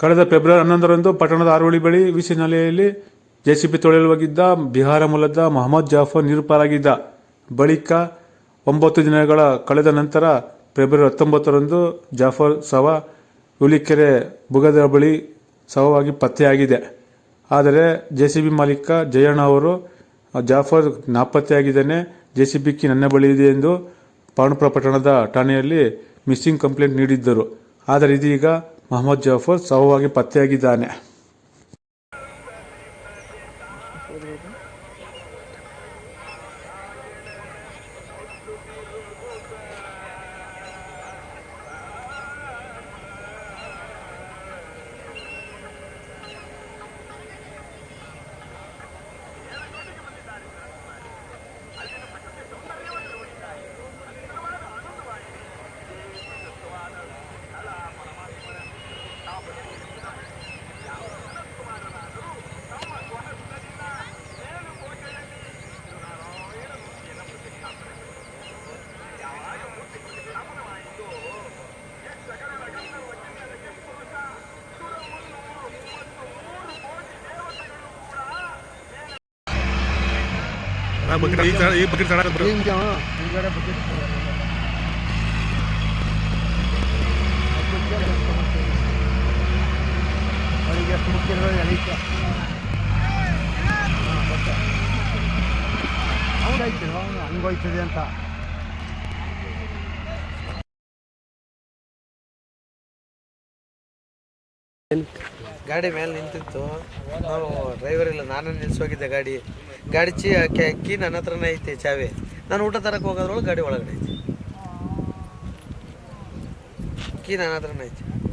ಕಳೆದ ಫೆಬ್ರವರಿ ಹನ್ನೊಂದರಂದು ಪಟ್ಟಣದ ಆರೋಳಿ ಬಳಿ ವಿಸಿ ನೆಲೆಯಲ್ಲಿ ಜೆಸಿಬಿ ತೊಳೆಯಲು ಹೋಗಿದ್ದ ಬಿಹಾರ ಮೂಲದ ಮೊಹಮ್ಮದ್ ಜಾಫರ್ ನೀರುಪಾಲಾಗಿದ್ದ ಬಳಿಕ ಒಂಬತ್ತು ದಿನಗಳ ಕಳೆದ ನಂತರ ಫೆಬ್ರವರಿ ಹತ್ತೊಂಬತ್ತರಂದು ಜಾಫರ್ ಶವ ಹುಲಿಕೆರೆ ಬುಗದ ಬಳಿ ಶವವಾಗಿ ಪತ್ತೆಯಾಗಿದೆ. ಆದರೆ ಜೆಸಿಬಿ ಮಾಲೀಕ ಜಯಣ್ಣ ಅವರು, ಜಾಫರ್ ನಾಪತ್ತೆಯಾಗಿದ್ದಾನೆ ಬಿ ಕಿ ನನ್ನ ಬಳಿ ಇದೆ ಎಂದು ಪಾಂಡುಪುರ ಪಟ್ಟಣದ ಠಾಣೆಯಲ್ಲಿ ಮಿಸ್ಸಿಂಗ್ ಕಂಪ್ಲೇಂಟ್ ನೀಡಿದ್ದರು. ಆದರೆ ಇದೀಗ ಮೊಹಮ್ಮದ್ ಜಾಫರ್ ಶವವಾಗಿ ಪತ್ತೆಯಾಗಿದ್ದಾನೆ. ಈ ಬಕೆಟ್ ಹಂಗೋಯ್ತದೆ ಅಂತ. ಗಾಡಿ ಮೇಲೆ ನಿಂತಿತ್ತು. ನಾವು ಡ್ರೈವರ್ ಇಲ್ಲ ನಾನೇ ನಿಲ್ಸೋಗಿದ್ದೆ ಗಾಡಿ. ಗಾಡಿ ಚಿ, ಕೆ- ನನ್ನ ಹತ್ರನೇ ಐತಿ ಚಾವಿ. ನಾನು ಊಟ ತರಕ್ಕೆ ಹೋಗೋದ್ರೊಳಗೆ ಗಾಡಿ ಒಳಗಡೆ ಐತಿ. ಕೀ ನನ್ನ ಹತ್ರನೇ ಐತಿ.